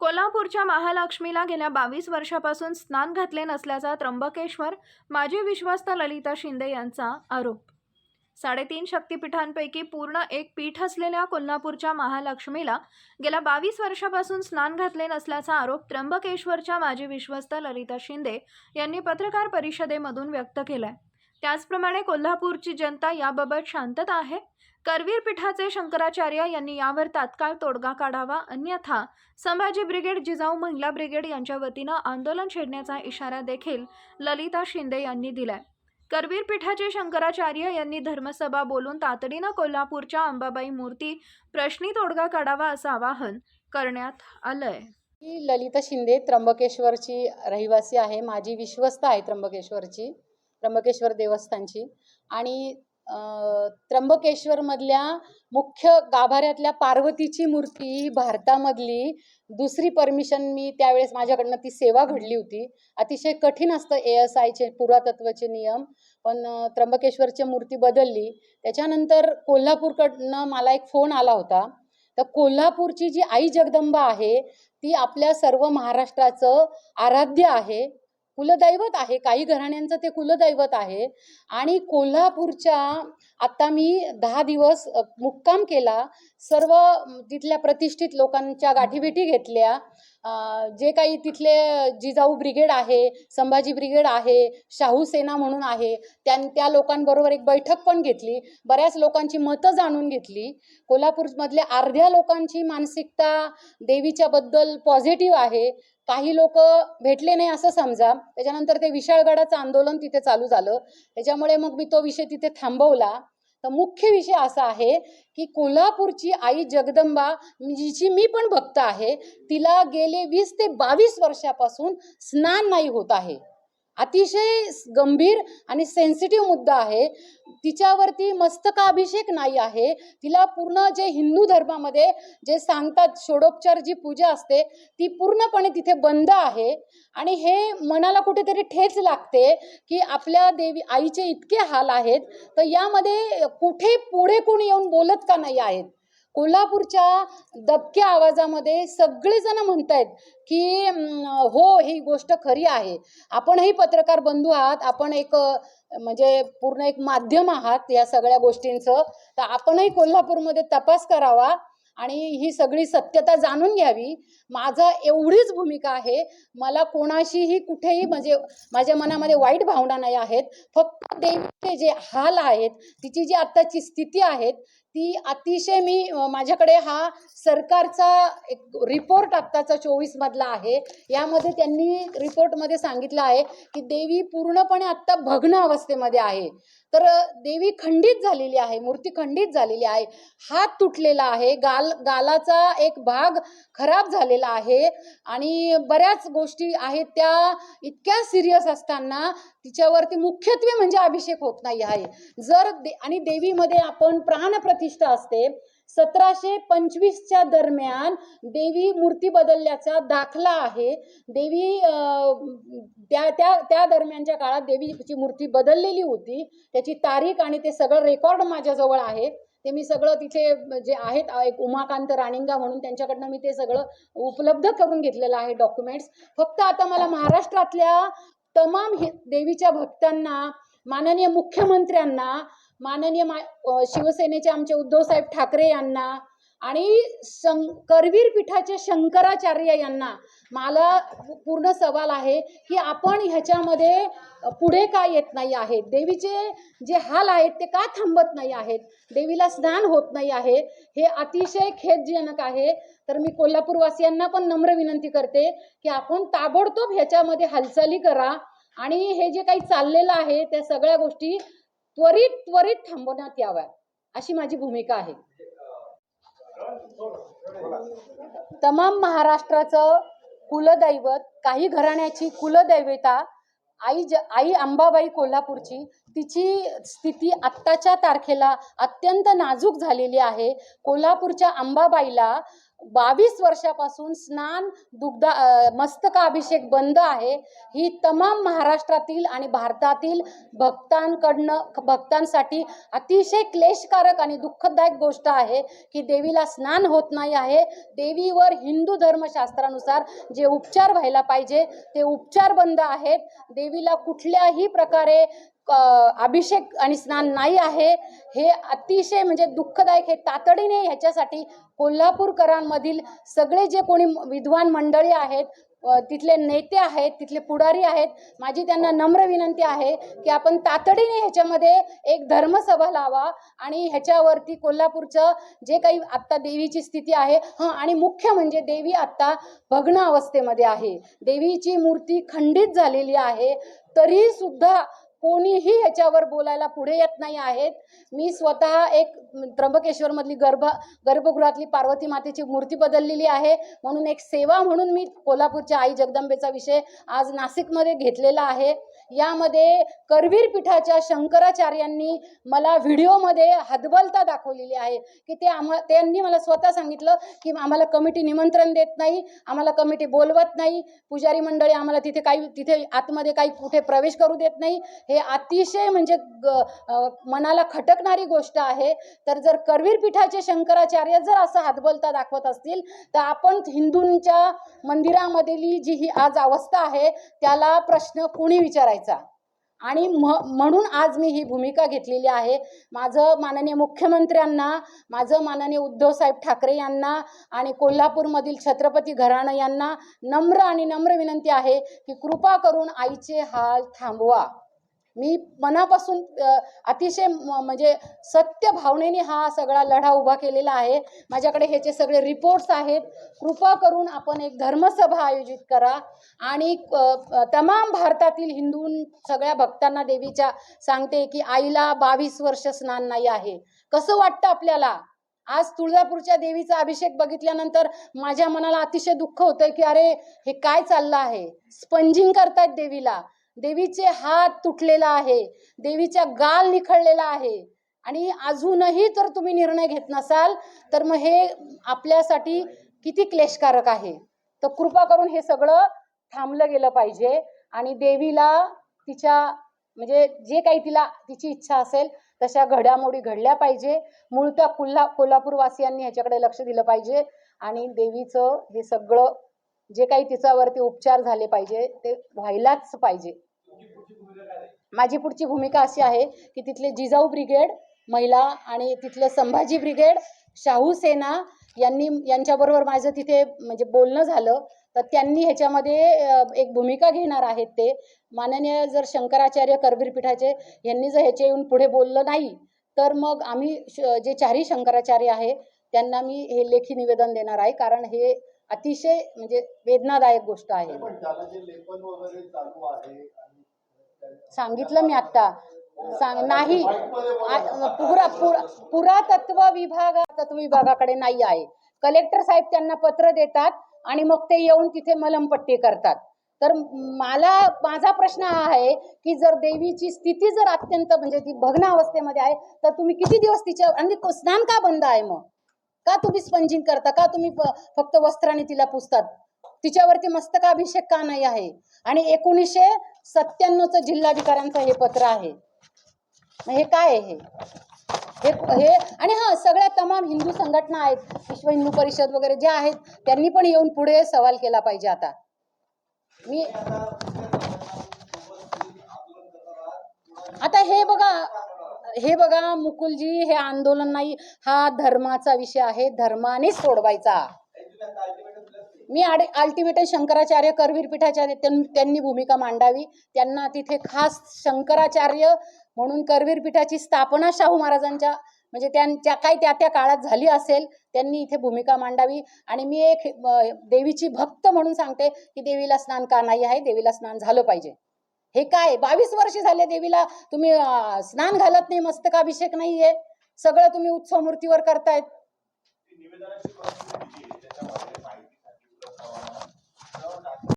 कोल्हापूरच्या महालक्ष्मीला गेल्या बावीस वर्षापासून स्नान घातले नसल्याचा त्र्यंबकेश्वर माजी विश्वस्त ललिता शिंदे यांचा आरोप. साडेतीन शक्तिपीठांपैकी पूर्ण एक पीठ असलेल्या कोल्हापूरच्या महालक्ष्मीला गेल्या बावीस वर्षापासून स्नान घातले नसल्याचा आरोप त्र्यंबकेश्वरच्या माजी विश्वस्त ललिता शिंदे यांनी पत्रकार परिषदेमधून व्यक्त केलाय. त्याचप्रमाणे कोल्हापूरची जनता याबाबत शांतता आहे? करवीर पीठाचे शंकराचार्य यांनी यावर तात्काळ तोडगा काढावा अन्यथा संभाजी ब्रिगेड जिजाऊ महिला ब्रिगेड यांच्या वतीनं आंदोलन छेडण्याचा इशारा देखील ललिता शिंदे यांनी दिलाय. करवीर पीठाचे शंकराचार्य यांनी धर्मसभा बोलून तातडीनं कोल्हापूरच्या अंबाबाई मूर्ती प्रश्नी तोडगा काढावा असं आवाहन करण्यात आलंय. मी ललिता शिंदे त्र्यंबकेश्वरची रहिवासी आहे. माझी विश्वस्त आहे त्र्यंबकेश्वरची त्र्यंबकेश्वर देवस्थानची. आणि त्र्यंबकेश्वरमधल्या मुख्य गाभाऱ्यातल्या पार्वतीची मूर्ती ही भारतामधली. दुसरी परमिशन मी त्यावेळेस माझ्याकडनं ती सेवा घडली होती. अतिशय कठीण असतं ए एस आयचे पुरातत्वाचे नियम पण त्र्यंबकेश्वरची मूर्ती बदलली. त्याच्यानंतर कोल्हापूरकडनं मला एक फोन आला होता. तर कोल्हापूरची जी आई जगदंबा आहे ती आपल्या सर्व महाराष्ट्राचं आराध्य आहे. कुलदैवत आहे. काही घराण्यांचं ते कुलदैवत आहे. आणि कोल्हापूरच्या आत्ता मी दहा दिवस मुक्काम केला. सर्व तिथल्या प्रतिष्ठित लोकांच्या गाठीभेटी घेतल्या. जे काही तिथले जिजाऊ ब्रिगेड आहे संभाजी ब्रिगेड आहे शाहू सेना म्हणून आहे त्या त्या लोकांबरोबर एक बैठक पण घेतली. बऱ्याच लोकांची मतं जाणून घेतली. कोल्हापूरमधल्या अर्ध्या लोकांची मानसिकता देवीच्याबद्दल पॉझिटिव्ह आहे. काही लोक भेटले नाही असं समजा. त्याच्यानंतर ते विशाळगडाचं आंदोलन तिथे चालू झालं. त्याच्यामुळे मग मी तो विषय तिथे थांबवला. तर मुख्य विषय असा आहे की कोल्हापूरची आई जगदंबा जिची मी पण भक्त आहे तिला गेले वीस ते बावीस वर्षापासून स्नान नाही होत आहे. अतिशय गंभीर आणि सेन्सिटिव्ह मुद्दा आहे. तिच्यावरती मस्तकाभिषेक नाही आहे. तिला पूर्ण जे हिंदू धर्मामध्ये जे सांगतात षोडोपचार जी पूजा असते ती पूर्णपणे तिथे बंद आहे. आणि हे मनाला कुठेतरी ठेच लागते की आपल्या देवी आईचे इतके हाल आहेत तर यामध्ये कुठे पुढे कोणी येऊन बोलत का नाही आहेत? कोल्हापूरच्या दबक्या आवाजामध्ये सगळेजण म्हणतायत की हो ही गोष्ट खरी आहे. आपणही पत्रकार बंधू आहात. आपण एक म्हणजे पूर्ण एक माध्यम आहात या सगळ्या गोष्टींचं. तर आपणही कोल्हापूरमध्ये तपास करावा आणि ही सगळी सत्यता जाणून घ्यावी. माझा एवढीच भूमिका आहे. मला कोणाशीही कुठेही म्हणजे माझ्या मनामध्ये वाईट भावना नाही आहेत. फक्त देवीचे जे हाल आहेत तिची जी आत्ताची स्थिती आहेत ती अतिशय मी माझ्याकडे हा सरकारचा एक रिपोर्ट आत्ताचा चोवीस मधला आहे. यामध्ये त्यांनी रिपोर्टमध्ये सांगितलं आहे की देवी पूर्णपणे आत्ता भग्न अवस्थेमध्ये आहे. तर देवी खंडित झालेली आहे मूर्ती खंडित झालेली आहे. हात तुटलेला आहे गाल गालाचा एक भाग खराब झालेला आहे आणि बऱ्याच गोष्टी आहेत त्या इतक्या सिरियस असताना तिच्यावरती मुख्यत्वे म्हणजे अभिषेक होत नाही आहे. जर दे आणि देवीमध्ये आपण प्राणप्रतिष्ठा असते सतराशे पंचवीसच्या दरम्यान देवी मूर्ती बदलल्याचा दाखला आहे. देवी त्या त्या त्या दरम्यानच्या काळात देवीची मूर्ती बदललेली होती. त्याची तारीख आणि ते सगळं रेकॉर्ड माझ्याजवळ आहे. ते मी सगळं तिथे जे आहेत एक उमाकांत राणिंगा म्हणून त्यांच्याकडनं मी ते सगळं उपलब्ध करून घेतलेलं आहे डॉक्युमेंट्स फक्त आता मला महाराष्ट्रातल्या तमाम हे देवीच्या भक्तांना माननीय मुख्यमंत्र्यांना माननीय मा शिवसेनेचे आमचे उद्धवसाहेब ठाकरे यांना आणि शं करवीर पीठाचे शंकराचार्य यांना मला पूर्ण सवाल आहे की आपण ह्याच्यामध्ये पुढे का येत नाही आहेत? देवीचे जे हाल आहेत ते का थांबत नाही आहेत? देवीला स्नान होत नाही आहे. हे अतिशय खेदजनक आहे. तर मी कोल्हापूरवासियांना पण नम्र विनंती करते की आपण ताबडतोब ह्याच्यामध्ये हालचाली करा आणि हे जे काही चाललेलं आहे त्या सगळ्या गोष्टी त्वरित त्वरित थांबवण्यात याव्या अशी माझी भूमिका आहे. तमाम महाराष्ट्राचं कुलदैवत काही घराण्याची कुलदैवता आई ज आई अंबाबाई कोल्हापूरची तिची स्थिती आत्ताच्या तारखेला अत्यंत नाजूक झालेली आहे. कोल्हापूरच्या अंबाबाईला बावीस वर्षापासून स्नान दुग्धा मस्तकाभिषेक बंद आहे. ही तमाम महाराष्ट्रातील आणि भारतातील भक्तांकडनं भक्तांसाठी अतिशय क्लेशकारक आणि दुःखदायक गोष्ट आहे की देवीला स्नान होत नाही आहे. देवीवर हिंदू धर्मशास्त्रानुसार जे उपचार व्हायला पाहिजे ते उपचार बंद आहेत. देवीला कुठल्याही प्रकारे अभिषेक आणि स्नान नाही आहे हे अतिशय म्हणजे दुःखदायक हे तातडीने ह्याच्यासाठी कोल्हापूरकरांमधील सगळे जे कोणी विद्वान मंडळी आहेत तिथले नेते आहेत तिथले पुढारी आहेत माझी त्यांना नम्र विनंती आहे की आपण तातडीने ह्याच्यामध्ये एक धर्मसभा लावा आणि ह्याच्यावरती कोल्हापूरचं जे काही आत्ता देवीची स्थिती आहे हां आणि मुख्य म्हणजे देवी आत्ता भग्न अवस्थेमध्ये आहे. देवीची मूर्ती खंडित झालेली आहे तरी सुद्धा कोणीही याच्यावर बोलायला पुढे येत नाही आहेत. मी स्वतः एक त्र्यंबकेश्वरमधली गर्भ गर्भगृहातली पार्वती मातेची मूर्ती बदललेली आहे. म्हणून एक सेवा म्हणून मी कोल्हापूरच्या आई जगदंबेचा विषय आज नाशिकमध्ये घेतलेला आहे. यामध्ये करवीर पीठाच्या शंकराचार्यांनी मला व्हिडिओमध्ये हदबलता दाखवलेली आहे की ते आम्हा त्यांनी मला स्वतः सांगितलं की आम्हाला कमिटी निमंत्रण देत नाही आम्हाला कमिटी बोलवत नाही पुजारी मंडळी आम्हाला तिथे काही तिथे आतमध्ये काही कुठे प्रवेश करू देत नाही. हे अतिशय म्हणजे ग- मनाला खटकणारी गोष्ट आहे. तर जर करवीर पीठाचे शंकराचार्य जर असं हातबलता दाखवत असतील तर आपण हिंदूंच्या मंदिरामधली जी ही आज अवस्था आहे त्याला प्रश्न कुणी विचारायचा? आणि म म्हणून आज मी ही भूमिका घेतलेली आहे. माझं माननीय मुख्यमंत्र्यांना माझं माननीय उद्धवसाहेब ठाकरे यांना आणि कोल्हापूरमधील छत्रपती घराणं यांना नम्र आणि नम्र विनंती आहे की कृपा करून आईचे हाल थांबवा. मी मनापासून अतिशय म- म्हणजे सत्य भावनेने हा सगळा लढा उभा केलेला आहे. माझ्याकडे ह्याचे सगळे रिपोर्ट्स आहेत कृपा करून आपण एक धर्मसभा आयोजित करा. आणि तमाम भारतातील हिंदू सगळ्या भक्तांना देवीच्या सांगते की आईला बावीस वर्ष स्नान नाही आहे. कसं वाटतं आपल्याला? आज तुळजापूरच्या देवीचा अभिषेक बघितल्यानंतर माझ्या मनाला अतिशय दुःख होतंय की अरे हे काय चाललं आहे? स्पंजिंग करतायत देवीला. देवीचे हात तुटलेला आहे. देवीचा गाल निखळलेला आहे. आणि अजूनही जर तुम्ही निर्णय घेत नसाल तर मग हे आपल्यासाठी किती क्लेशकारक आहे. तर कृपा करून हे सगळं थांबलं गेलं पाहिजे. आणि देवीला तिच्या म्हणजे जे काही तिला तिची इच्छा असेल तशा घडामोडी घडल्या पाहिजे. मूळत्या कोल्हा कोल्हापूरवासियांनी ह्याच्याकडे लक्ष दिलं पाहिजे. आणि देवीचं हे सगळं जे काही तिच्यावरती उपचार झाले पाहिजे ते व्हायलाच पाहिजे. माझी पुढची भूमिका अशी आहे की तिथले जिजाऊ ब्रिगेड महिला आणि तिथलं संभाजी ब्रिगेड शाहू सेना यांनी यांच्याबरोबर माझं तिथे म्हणजे बोलणं झालं तर त्यांनी ह्याच्यामध्ये एक भूमिका घेणार आहेत ते. माननीय जर शंकराचार्य करवीर पीठाचे यांनी जर ह्याचे येऊन पुढे बोललं नाही तर मग आम्ही श- जे चारही शंकराचार्य आहे त्यांना मी हे लेखी निवेदन देणार आहे कारण हे अतिशय म्हणजे वेदनादायक गोष्ट आहे. सांगितलं मी आता सांग नाही पुरा पुरातत्व विभाग तत्व विभागाकडे नाही आहे. कलेक्टर साहेब त्यांना पत्र देतात आणि मग ते येऊन तिथे मलमपट्टी करतात. तर मला माझा प्रश्न हा आहे की जर देवीची स्थिती जर अत्यंत म्हणजे ती भग्न अवस्थेमध्ये आहे तर तुम्ही किती दिवस तिच्या आणि स्नान का बंद आहे मग? का तुम्ही स्पंजिंग करता? का तुम्ही फक्त वस्त्राने तिला पुसतात? तिच्यावरती मस्तकाभिषेक का नाही आहे? आणि एकोणीसशे सत्त्याण्णवचं जिल्हाधिकाऱ्यांचं हे पत्र आहे. हे काय आहे हे? हे हे आणि हा सगळ्या तमाम हिंदू संघटना आहेत विश्व हिंदू परिषद वगैरे जे आहेत त्यांनी पण येऊन पुढे सवाल केला पाहिजे आता. मी आता हे बघा हे बघा मुकुलजी हे आंदोलन नाही हा धर्माचा विषय आहे धर्माने सोडवायचा. मी अल्टिमेट शंकराचार्य करवीर पीठाच्या त्यांनी भूमिका मांडावी. त्यांना तिथे खास शंकराचार्य म्हणून करवीर पीठाची स्थापना शाहू महाराजांच्या म्हणजे त्यांच्या काय त्या त्या काळात झाली असेल त्यांनी इथे भूमिका मांडावी. आणि मी एक देवीची भक्त म्हणून सांगते की देवीला स्नान का नाही आहे देवीला स्नान झालं पाहिजे. हे काय बावीस वर्ष झाले देवीला तुम्ही स्नान घालत नाही मस्तकाभिषेक नाहीये. सगळं तुम्ही उत्सव मूर्तीवर करतायत.